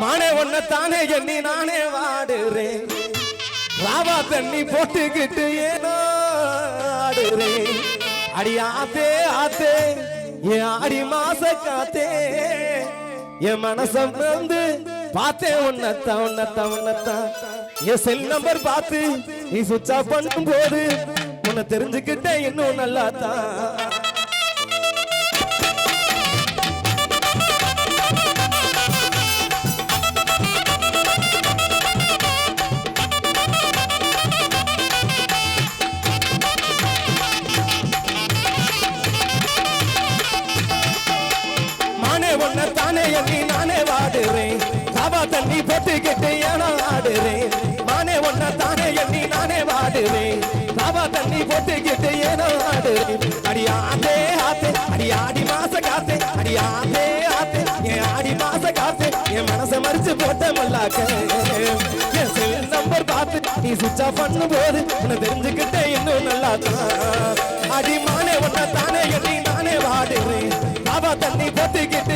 மானே ஒன்ன தானே எண்ணி நானே வாடுறேன். ராவா தண்ணி போட்டுக்கிட்டு ஏனோ ஆடுறேன். அடி ஆத்தே ஆத்தே என் ஆடி மாச காத்தே. என் மனசம் வந்து பார்த்தேன் உன்னத்தான் உன்னத்தான் உன்னத்தான் என் செல் நம்பர் பார்த்து நீ சுவிட்ச் ஆஃப் பண்ணும் போது உன்னை தெரிஞ்சுக்கிட்டேன் இன்னும் நல்லா தான் தண்ணி போட்டுக்கிட்டு ஏனா ஆடுறேன். மானே ஒன்ன தானே எண்ணி நானே வாடுறேன் காவா தண்ணி போட்டுக்கிட்டு ஏனா ஆடுறேன். அடி ஆத்தே ஆத்தே அடி ஆடி மாச காத்தே. அடி ஆத்தே ஆத்தே என் ஆடி மாச காத்தே. என் மனசை மறிச்சு போட்ட மல்லாக்க. என் செல் நம்பர் பார்த்து நீ சுவிட்ச் ஆஃப் பண்ணும் போது உன்னை தெரிஞ்சுக்கிட்டே இன்னும் நல்லா தான் அடி மானே ஒன்ன தானே எண்ணி நானே வாடுறேன். காவா தண்ணி போட்டுக்கிட்டு